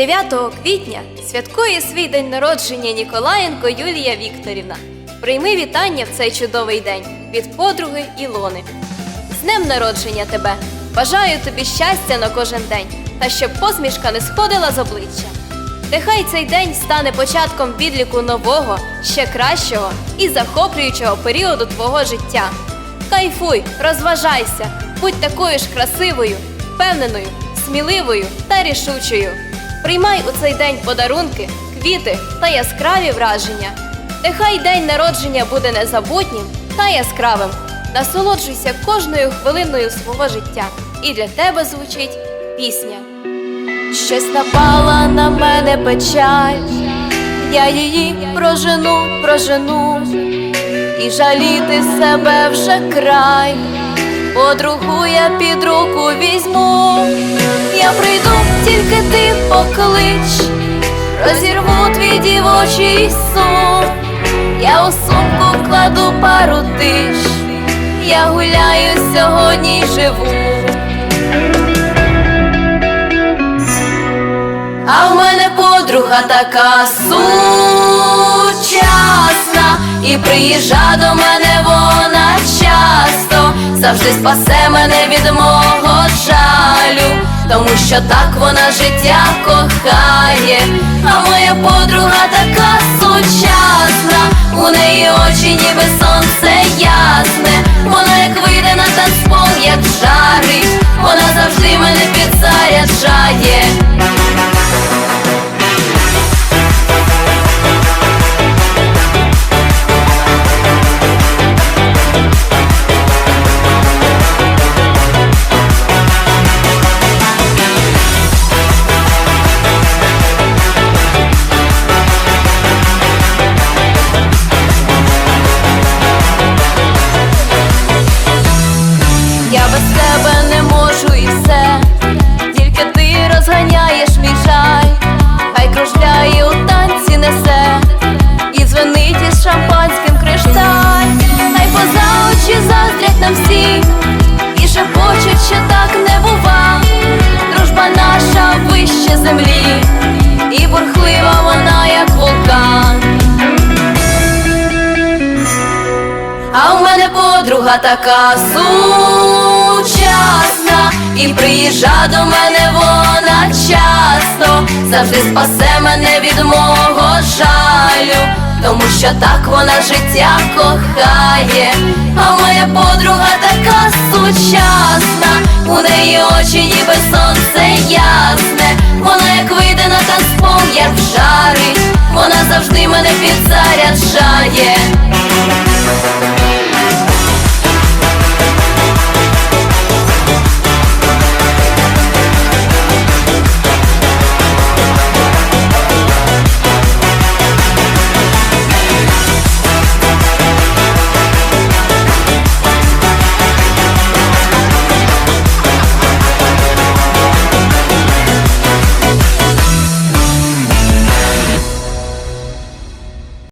9 квітня святкує свій день народження Ніколаєнко Юлія Вікторівна. Прийми вітання в цей чудовий день від подруги Ілони. З днем народження тебе! Бажаю тобі щастя на кожен день та щоб посмішка не сходила з обличчя. Нехай цей день стане початком відліку нового, ще кращого і захоплюючого періоду твого життя. Кайфуй, розважайся, будь такою ж красивою, впевненою, сміливою та рішучою. Приймай у цей день подарунки, квіти та яскраві враження. Нехай день народження буде незабутнім та яскравим. Насолоджуйся кожною хвилиною свого життя. І для тебе звучить пісня. Щось напала на мене печаль, я її прожену, прожену, і жаліти себе вже край, подругу я під руку візьму, я прийду, тільки ти розірву твій дівочий сон, я у сумку вкладу пару тиш, я гуляю сьогодні й живу. А в мене подруга така сучасна, і приїжджа до мене вона часто, завжди спасе мене від жалю, тому що так вона життя кохає, а моя подруга така сучасна, у неї очі ніби сонце ясне, вона як вийде на танцпол, як жарить, вона завжди мене підзаряджає. Подруга така сучасна, і приїжджа до мене вона часто, завжди спасе мене від мого жалю, тому що так вона життя кохає, а моя подруга така сучасна, у неї очі ніби сонце ясне, вона як вийде на танцпол, як жарить, вона завжди мене підзаряджає.